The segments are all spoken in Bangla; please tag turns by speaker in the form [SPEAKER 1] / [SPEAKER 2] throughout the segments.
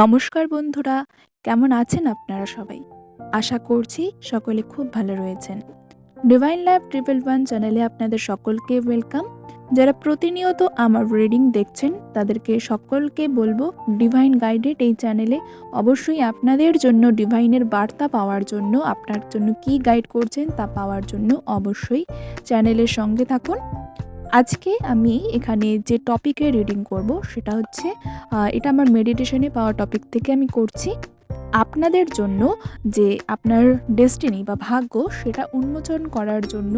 [SPEAKER 1] নমস্কার বন্ধুরা, কেমন আছেন আপনারা সবাই? আশা করছি সকলে খুব ভালো রয়েছেন। ডিভাইন লাইফ ট্রিপল ওয়ান চ্যানেলে আপনাদের সকলকে ওয়েলকাম। যারা প্রতিনিয়ত আমার রিডিং দেখছেন, তাদেরকে সকলকে বলব ডিভাইন গাইডেড এই চ্যানেলে অবশ্যই আপনাদের জন্য ডিভাইনের বার্তা পাওয়ার জন্য, আপনার জন্য কি গাইড করছেন তা পাওয়ার জন্য অবশ্যই চ্যানেলের সঙ্গে থাকুন। আজকে আমি এখানে যে টপিকে রিডিং করব সেটা হচ্ছে এটা আমার মেডিটেশনে পাওয়া টপিক থেকে আমি করছি। আপনাদের জন্য যে আপনার ডেস্টিনি বা ভাগ্য সেটা উন্মোচন করার জন্য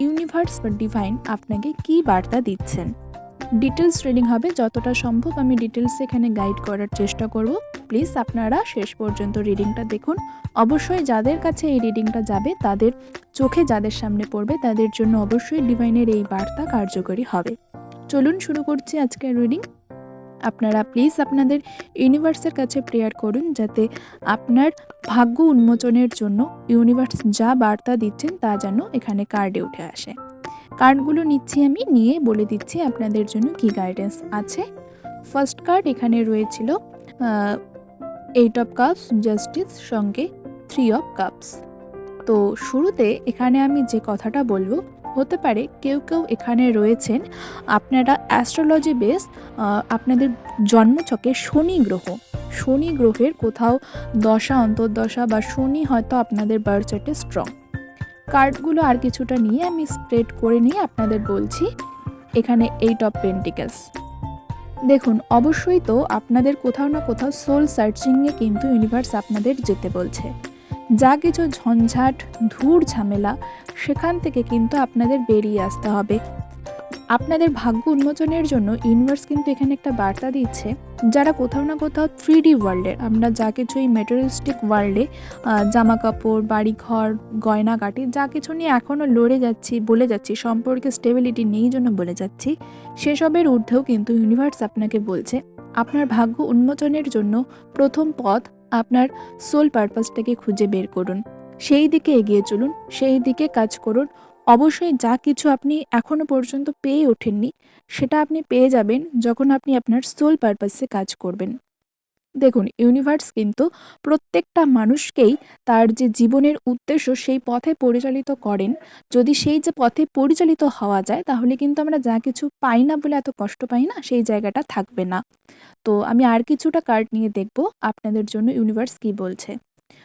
[SPEAKER 1] ইউনিভার্স বা ডিভাইন আপনাকে কি বার্তা দিচ্ছেন। ডিটেলস রিডিং হবে, যতটা সম্ভব আমি ডিটেলস এখানে গাইড করার চেষ্টা করব। প্লিজ আপনারা শেষ পর্যন্ত রিডিংটা দেখুন। অবশ্যই যাদের কাছে এই রিডিংটা যাবে, তাদের চোখে যাদের সামনে পড়বে, তাদের জন্য অবশ্যই ডিভাইনের এই বার্তা কার্যকরী হবে। চলুন শুরু করছি আজকের রিডিং আপনারা প্লিজ আপনাদের ইউনিভার্সের কাছে প্রেয়ার করুন, যাতে আপনার ভাগ্য উন্মোচনের জন্য ইউনিভার্স যা বার্তা দিচ্ছেন, তা যেন এখানে কার্ডে উঠে আসে। কার্ডগুলো নিচ্ছি আমি, নিয়ে বলে দিচ্ছি আপনাদের জন্য কি গাইডেন্স আছে। ফার্স্ট কার্ড এখানে রয়েছিল এইট অফ কাপস জাস্টিস সঙ্গে থ্রি অফ কাপস তো শুরুতে এখানে আমি যে কথাটা বলব, হতে পারে কেউ কেউ এখানে রয়েছেন, আপনারা অ্যাস্ট্রোলজি বেস আপনাদের জন্মছকে শনি গ্রহ। শনি গ্রহের কোথাও দশা, অন্তর্দশা বা শনি হয়তো আপনাদের বার্থ চার্টে স্ট্রং কার্ডগুলো আর কিছুটা নিয়ে আমি স্প্রেড করে নিয়ে আপনাদের বলছি, এখানে এইট অফ পেন্টিকেলস দেখুন, অবশ্যই তো আপনাদের কোথাও না কোথাও সোল সার্চিংয়ে কিন্তু ইউনিভার্স আপনাদের যেতে বলছে। যা কিছু ঝঞ্ঝাট, ধূর ঝামেলা, সেখান থেকে কিন্তু আপনাদের বেরিয়ে আসতে হবে। আপনাদের ভাগ্য উন্মোচনের জন্য ইউনিভার্স কিন্তু এখানে একটা বার্তা দিচ্ছে, যারা কোথাও না কোথাও থ্রি ডি ওয়ার্ল্ডের আমরা যা কিছু এই মেটেরিয়ালিস্টিক ওয়ার্ল্ডে জামা কাপড় বাড়িঘর, গয়নাগাটি, যা কিছু নিয়ে এখনও লড়ে যাচ্ছি, বলে যাচ্ছি, সম্পর্কে স্টেবিলিটি নেই জন্য বলে যাচ্ছি, সেসবের ঊর্ধ্বেও কিন্তু ইউনিভার্স আপনাকে বলছে, আপনার ভাগ্য উন্মোচনের জন্য প্রথম পথ আপনার সোল পারপাসটাকে খুঁজে বের করুন, সেই দিকে এগিয়ে চলুন, সেই দিকে কাজ করুন অবশ্যই যা কিছু আপনি এখনও পর্যন্ত পেয়ে ওঠেননি, সেটা আপনি পেয়ে যাবেন যখন আপনি আপনার সোল পারপাসে কাজ করবেন। দেখুন ইউনিভার্স কিন্তু প্রত্যেকটা মানুষকেই তার যে জীবনের উদ্দেশ্য সেই পথে পরিচালিত করেন। যদি সেই যে পথে পরিচালিত হওয়া যায়, তাহলে কিন্তু আমরা যা কিছু পাই না বলে এত কষ্ট পাই না, সেই জায়গাটা থাকবে না। তো আমি আর কিছুটা কার্ড নিয়ে দেখব আপনাদের জন্য ইউনিভার্স কি বলছে।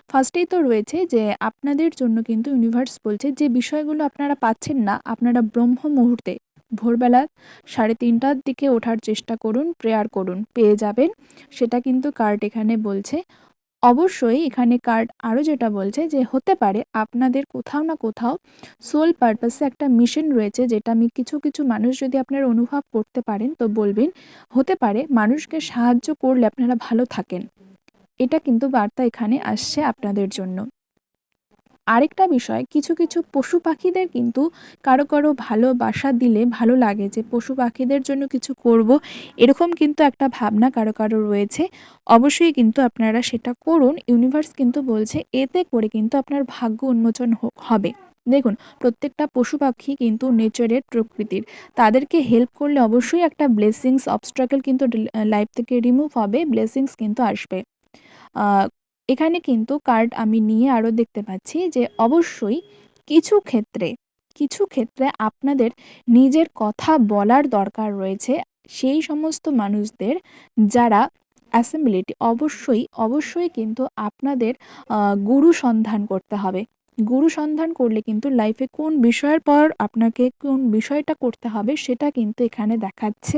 [SPEAKER 1] ফার্স্টেই তো রয়েছে যে, আপনাদের জন্য কিন্তু ইউনিভার্স বলছে যে, বিষয়গুলো আপনারা পাচ্ছেন না, আপনারা ব্রহ্ম মুহূর্তে, ভোরবেলা সাড়ে তিনটার দিকে ওঠার চেষ্টা করুন প্রেয়ার করুন, পেয়ে যাবেন। সেটা কিন্তু কার্ড এখানে বলছে। অবশ্যই এখানে কার্ড আরও যেটা বলছে যে, হতে পারে আপনাদের কোথাও না কোথাও সোল পারপাসে একটা মিশন রয়েছে, যেটা আমি কিছু কিছু মানুষ যদি আপনারা অনুভব করতে পারেন, তো বলবেন, হতে পারে মানুষকে সাহায্য করলে আপনারা ভালো থাকেন। এটা কিন্তু বার্তা এখানে আসছে আপনাদের জন্য। আরেকটা বিষয়, কিছু কিছু পশু পাখিদের কিন্তু কারও কারও ভালোবাসা দিলে ভালো লাগে যে পশু পাখিদের জন্য কিছু করব, এরকম কিন্তু একটা ভাবনা কারও কারও রয়েছে। অবশ্যই কিন্তু আপনারা সেটা করুন ইউনিভার্স কিন্তু বলছে এতে করে কিন্তু আপনার ভাগ্য উন্মোচন হবে। দেখুন, প্রত্যেকটা পশু পাখি কিন্তু নেচারের প্রকৃতির। তাদেরকে হেল্প করলে অবশ্যই একটা ব্লেসিংস অবস্ট্রাকল কিন্তু লাইফ থেকে রিমুভ হবে ব্লেসিংস কিন্তু আসবে। এখানে কিন্তু কার্ড আমি নিয়ে আরও দেখতে পাচ্ছি যে অবশ্যই কিছু ক্ষেত্রে কিছু ক্ষেত্রে আপনাদের নিজের কথা বলার দরকার রয়েছে। সেই সমস্ত মানুষদের যারা অ্যাসেম্বলিটি অবশ্যই অবশ্যই কিন্তু আপনাদের গুরু সন্ধান করতে হবে। গুরু সন্ধান করলে কিন্তু লাইফে কোন বিষয়ের পর আপনাকে কোন বিষয়টা করতে হবে সেটা কিন্তু এখানে দেখাচ্ছে।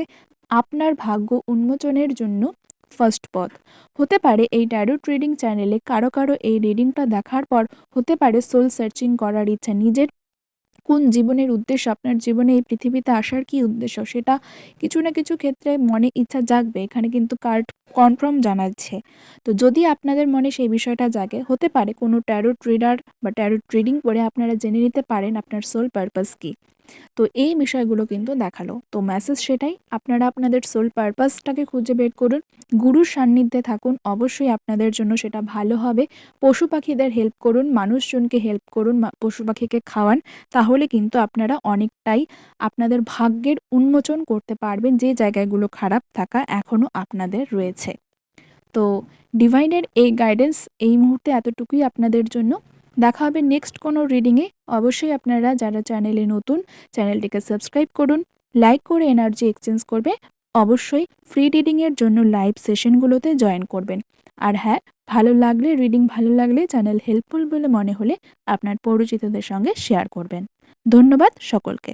[SPEAKER 1] আপনার ভাগ্য উন্মোচনের জন্য ফার্স্ট পথ। হতে পারে এই ট্যারো ট্রেডিং চ্যানেলে কারও কারও এই রিডিংটা দেখার পর হতে পারে সোল সার্চিং করার ইচ্ছা। নিজের কোন জীবনের উদ্দেশ্য, আপনার জীবনে এই পৃথিবীতে আসার কি উদ্দেশ্য, সেটা কিছু না কিছু ক্ষেত্রে মনে ইচ্ছা জাগবে। এখানে কিন্তু কার্ড কনফার্ম জানাচ্ছে। তো যদি আপনাদের মনে সেই বিষয়টা জাগে, হতে পারে কোনো ট্যারো ট্রেডার বা ট্যারো ট্রেডিং করে আপনারা জেনে নিতে পারেন আপনার সোল পারপাস কী। তো এই বিষয়গুলো কিন্তু দেখাল। তো মেসেজ সেটাই, আপনারা আপনাদের সোল পারপাসটাকে খুঁজে বের করুন, গুরুর সান্নিধ্যে থাকুন, অবশ্যই আপনাদের জন্য সেটা ভালো হবে। পশু পাখিদের হেল্প করুন, মানুষজনকে হেল্প করুন পশু পাখিকে খাওয়ান, তাহলে কিন্তু আপনারা অনেকটাই আপনাদের ভাগ্যের উন্মোচন করতে পারবেন, যে জায়গাগুলো খারাপ থাকা এখনও আপনাদের রয়েছে। তো ডিভাইনের এই গাইডেন্স এই মুহূর্তে এতটুকুই আপনাদের জন্য। দেখা হবে নেক্সট কোনো রিডিংয়ে অবশ্যই আপনারা যারা চ্যানেলে নতুন চ্যানেলটিকে সাবস্ক্রাইব করুন লাইক করে এনার্জি এক্সচেঞ্জ করবে। অবশ্যই ফ্রি রিডিংয়ের জন্য লাইভ সেশনগুলোতে জয়েন করবেন। আর হ্যাঁ ভালো লাগলে রিডিং ভালো লাগলে চ্যানেল হেল্পফুল বলে মনে হলে আপনার পরিচিতদের সঙ্গে শেয়ার করবেন। ধন্যবাদ সকলকে।